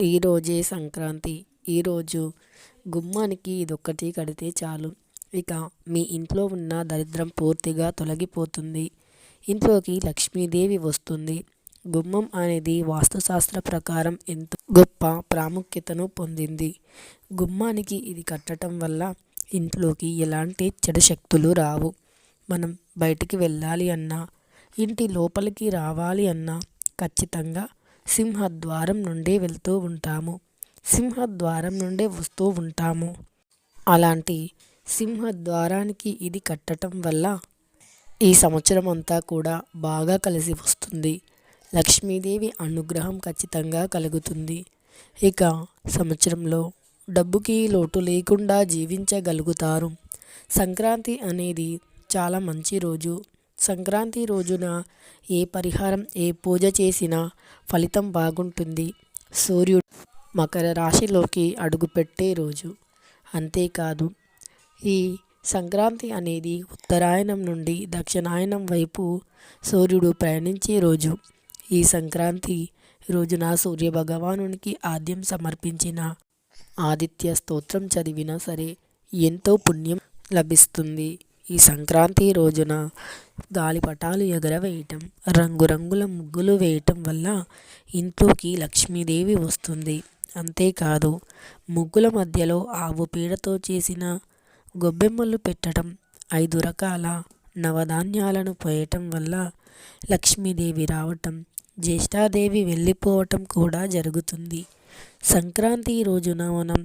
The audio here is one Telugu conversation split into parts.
ఈరోజే సంక్రాంతి. ఈరోజు గుమ్మానికి ఇదొక్కటి కడితే చాలు. ఇక మీ ఇంట్లో ఉన్న దరిద్రం పూర్తిగా తొలగిపోతుంది. ఇంట్లోకి లక్ష్మీదేవి వస్తుంది. గుమ్మం అనేది వాస్తుశాస్త్ర ప్రకారం ఎంతో గొప్ప ప్రాముఖ్యతను పొందింది. గుమ్మానికి ఇది కట్టడం వల్ల ఇంట్లోకి ఎలాంటి చెడు శక్తులు రావు. మనం బయటికి వెళ్ళాలి అన్నా ఇంటి లోపలికి రావాలి అన్నా ఖచ్చితంగా సింహద్వారం నుండి వెళ్తూ ఉంటాము. సింహద్వారం నుండే వస్తూ ఉంటాము. అలాంటి సింహద్వారానికి ఇది కట్టడం వల్ల ఈ సంవత్సరం అంతా కూడా బాగా కలిసి వస్తుంది. లక్ష్మీదేవి అనుగ్రహం ఖచ్చితంగా కలుగుతుంది. ఇక సంవత్సరంలో డబ్బుకి లోటు లేకుండా జీవించగలుగుతారు. సంక్రాంతి అనేది చాలా మంచి రోజు. సంక్రాంతి రోజున ఏ పరిహారం ఏ పూజ చేసినా ఫలితం బాగుంటుంది. సూర్యుడు మకర రాశిలోకి అడుగుపెట్టే రోజు. అంతేకాదు ఈ సంక్రాంతి అనేది ఉత్తరాయణం నుండి దక్షిణాయనం వైపు సూర్యుడు ప్రయాణించే రోజు. ఈ సంక్రాంతి రోజున సూర్య భగవానునికి ఆద్యం సమర్పించిన ఆదిత్య స్తోత్రం చదివినా సరే ఎంతో పుణ్యం లభిస్తుంది. ఈ సంక్రాంతి రోజున గాలిపటాలు ఎగరవేయటం రంగురంగుల ముగ్గులు వేయటం వల్ల ఇంట్లోకి లక్ష్మీదేవి వస్తుంది. అంతేకాదు ముగ్గుల మధ్యలో ఆవు పేడతో చేసిన గొబ్బెమ్మలు పెట్టడం ఐదు రకాల నవధాన్యాలను పోయటం వల్ల లక్ష్మీదేవి రావటం జ్యేష్ఠాదేవి వెళ్ళిపోవటం కూడా జరుగుతుంది. సంక్రాంతి రోజున మనం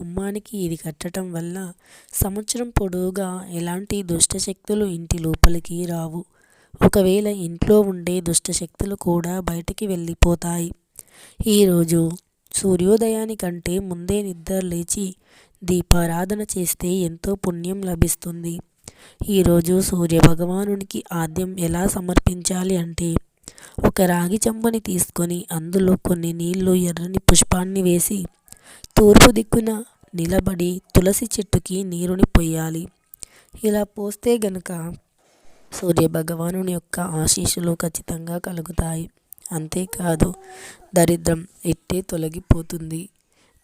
గుమ్మానికి ఇది కట్టడం వల్ల సంవత్సరం పొడవుగా ఎలాంటి దుష్టశక్తులు ఇంటి లోపలికి రావు. ఒకవేళ ఇంట్లో ఉండే దుష్టశక్తులు కూడా బయటికి వెళ్ళిపోతాయి. ఈరోజు సూర్యోదయానికంటే ముందే నిద్ర లేచి దీపారాధన చేస్తే ఎంతో పుణ్యం లభిస్తుంది. ఈరోజు సూర్యభగవానునికి ఆద్యం ఎలా సమర్పించాలి అంటే ఒక రాగి చెంబని తీసుకొని అందులో కొన్ని నీళ్ళు ఎర్రని పుష్పాన్ని వేసి తూర్పు దిక్కున నిలబడి తులసి చెట్టుకి నీరుని పొయ్యాలి. ఇలా పోస్తే గనుక సూర్యభగవానుని యొక్క ఆశీస్సులు ఖచ్చితంగా కలుగుతాయి. అంతేకాదు దరిద్రం ఎట్టే తొలగిపోతుంది.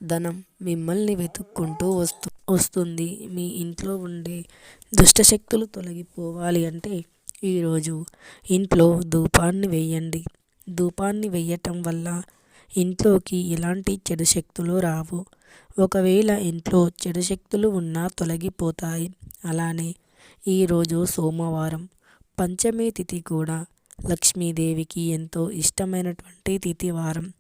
ధనం మిమ్మల్ని వెతుక్కుంటూ వస్తు వస్తుంది. మీ ఇంట్లో ఉండే దుష్టశక్తులు తొలగిపోవాలి అంటే ఈరోజు ఇంట్లో ధూపాన్ని వేయండి. ధూపాన్ని వేయటం వల్ల ఇంట్లోకి ఎలాంటి చెడు శక్తులు రావు. ఒకవేళ ఇంట్లో చెడు శక్తులు ఉన్నా తొలగిపోతాయి. అలానే ఈరోజు సోమవారం పంచమి తిథి కూడా లక్ష్మీదేవికి ఎంతో ఇష్టమైనటువంటి తిథి వారం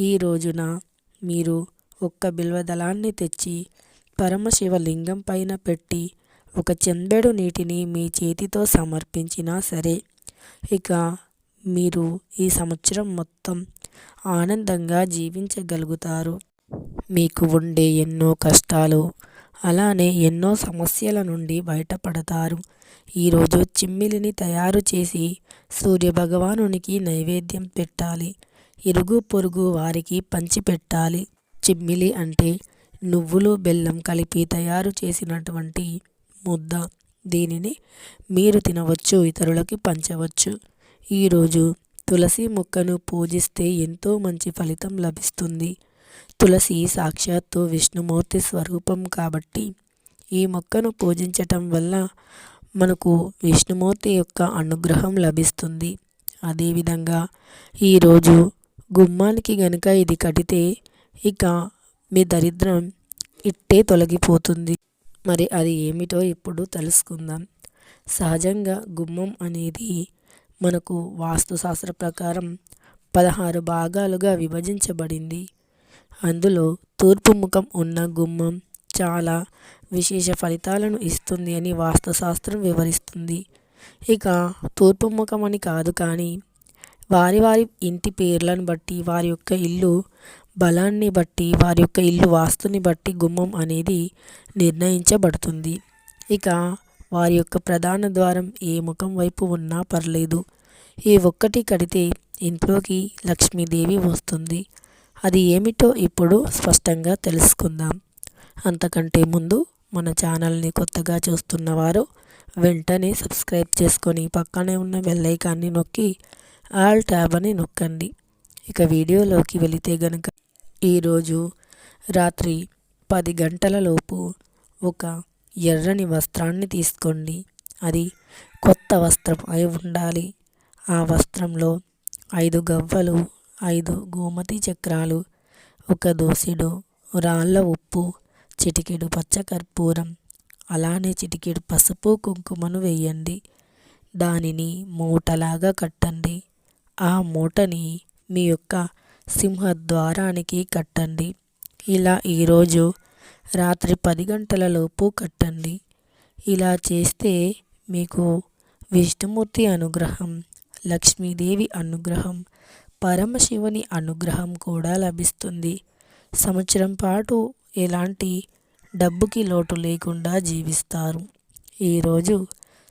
ఈ రోజున మీరు ఒక్క బిల్వదళాన్ని తెచ్చి పరమశివ లింగం పైన పెట్టి ఒక చెంబెడు నీటిని మీ చేతితో సమర్పించినా సరే ఇక మీరు ఈ సంవత్సరం మొత్తం ఆనందంగా జీవించగలుగుతారు. మీకు ఉండే ఎన్నో కష్టాలు అలానే ఎన్నో సమస్యల నుండి బయటపడతారు. ఈరోజు చిమ్మిలిని తయారు చేసి సూర్యభగవానునికి నైవేద్యం పెట్టాలి. ఇరుగు పొరుగు వారికి పంచిపెట్టాలి చిమ్మిలి అంటే నువ్వులు బెల్లం కలిపి తయారు చేసినటువంటి ముద్ద. దీనిని మీరు తినవచ్చు ఇతరులకి పంచవచ్చు. ఈరోజు తులసి మొక్కను పూజిస్తే ఎంతో మంచి ఫలితం లభిస్తుంది. తులసి సాక్షాత్తు విష్ణుమూర్తి స్వరూపం కాబట్టి ఈ మొక్కను పూజించటం వల్ల మనకు విష్ణుమూర్తి యొక్క అనుగ్రహం లభిస్తుంది. అదేవిధంగా ఈరోజు గుమ్మానికి గనుక ఇది కడితే ఇక మీ దరిద్రం ఇట్టే తొలగిపోతుంది. మరి అది ఏమిటో ఇప్పుడు తెలుసుకుందాం. సహజంగా గుమ్మం అనేది మనకు వాస్తుశాస్త్ర ప్రకారం పదహారు భాగాలుగా విభజించబడింది. అందులో తూర్పు ముఖం ఉన్న గుమ్మం చాలా విశేష ఫలితాలను ఇస్తుంది అని వాస్తుశాస్త్రం వివరిస్తుంది. ఇక తూర్పు ముఖం అని కాదు కానీ వారి వారి ఇంటి పేర్లను బట్టి వారి యొక్క ఇల్లు బలాన్ని బట్టి వారి యొక్క ఇల్లు వాస్తుని బట్టి గుమ్మం అనేది నిర్ణయించబడుతుంది. ఇక వారి యొక్క ప్రధాన ద్వారం ఏ ముఖం వైపు ఉన్నా పర్లేదు. ఈ ఒక్కటి కడితే ఇంట్లోకి లక్ష్మీదేవి వస్తుంది. అది ఏమిటో ఇప్పుడు స్పష్టంగా తెలుసుకుందాం. అంతకంటే ముందు మన ఛానల్ని కొత్తగా చూస్తున్నవారు వెంటనే సబ్స్క్రైబ్ చేసుకొని పక్కనే ఉన్న బెల్లైకాన్ని నొక్కి ఆల్ ట్యాబ్ అని నొక్కండి. ఇక వీడియోలోకి వెళితే గనుక ఈరోజు రాత్రి పది గంటలలోపు ఒక ఎర్రని వస్త్రాన్ని తీసుకోండి. అది కొత్త వస్త్రం అయి ఉండాలి. ఆ వస్త్రంలో ఐదు గవ్వలు ఐదు గోమతి చక్రాలు ఒక దోసెడు రాళ్ళ ఉప్పు చిటికెడు పచ్చకర్పూరం అలానే చిటికెడు పసుపు కుంకుమను వేయండి. దానిని మూటలాగా కట్టండి. ఆ మూటని మీ యొక్క సింహద్వారానికి కట్టండి. ఇలా ఈరోజు రాత్రి పది గంటలలోపు కట్టండి. ఇలా చేస్తే మీకు విష్ణుమూర్తి అనుగ్రహం లక్ష్మీదేవి అనుగ్రహం పరమశివుని అనుగ్రహం కూడా లభిస్తుంది. సంవత్సరం పాటు ఎలాంటి డబ్బుకి లోటు లేకుండా జీవిస్తారు. ఈరోజు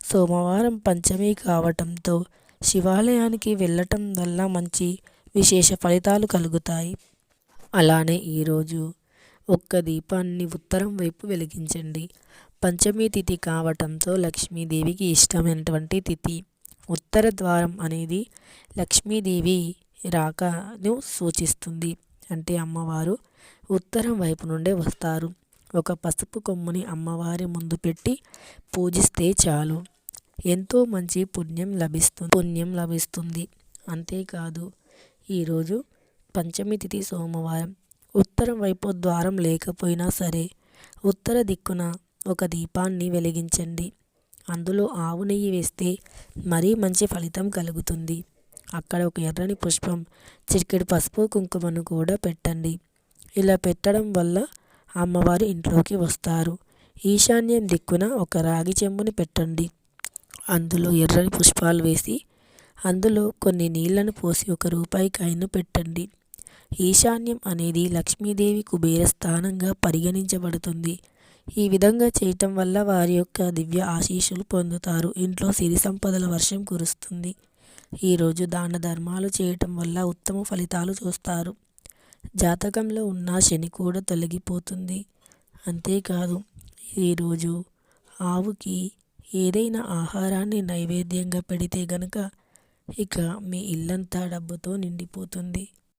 సోమవారం పంచమి కావటంతో శివాలయానికి వెళ్ళటం వల్ల మంచి విశేష ఫలితాలు కలుగుతాయి. అలానే ఈరోజు ఒక్క దీపాన్ని ఉత్తరం వైపు వెలిగించండి. పంచమి తిథి కావటంతో లక్ష్మీదేవికి ఇష్టమైనటువంటి తిథి. ఉత్తర ద్వారం అనేది లక్ష్మీదేవి రాకను సూచిస్తుంది. అంటే అమ్మవారు ఉత్తరం వైపు నుండే వస్తారు. ఒక పసుపు కొమ్ముని అమ్మవారి ముందు పెట్టి పూజిస్తే చాలు. ఎంతో మంచి పుణ్యం లభిస్తుంది పుణ్యం లభిస్తుంది. అంతేకాదు ఈరోజు పంచమి తిథి సోమవారం. ఉత్తరం వైపు ద్వారం లేకపోయినా సరే ఉత్తర దిక్కున ఒక దీపాన్ని వెలిగించండి. అందులో ఆవు నెయ్యి వేస్తే మరీ మంచి ఫలితం కలుగుతుంది. అక్కడ ఒక ఎర్రని పుష్పం చిటికెడు పసుపు కుంకుమను కూడా పెట్టండి. ఇలా పెట్టడం వల్ల అమ్మవారు ఇంట్లోకి వస్తారు. ఈశాన్యం దిక్కున ఒక రాగి చెంబుని పెట్టండి. అందులో ఎర్రని పుష్పాలు వేసి అందులో కొన్ని నీళ్ళను పోసి ఒక రూపాయి కాయను పెట్టండి. ఈశాన్యం అనేది లక్ష్మీదేవి కుబేర స్థానంగా పరిగణించబడుతుంది. ఈ విధంగా చేయటం వల్ల వారి యొక్క దివ్య ఆశీస్సులు పొందుతారు. ఇంట్లో సిరి సంపదల వర్షం కురుస్తుంది. ఈరోజు దాన ధర్మాలు చేయటం వల్ల ఉత్తమ ఫలితాలు చూస్తారు. జాతకంలో ఉన్న శని కూడా తొలగిపోతుంది. అంతేకాదు ఈరోజు ఆవుకి ఏదైనా ఆహారాన్ని నైవేద్యంగా పెడితే గనక ఇక మీ ఇల్లంతా డబ్బుతో నిండిపోతుంది.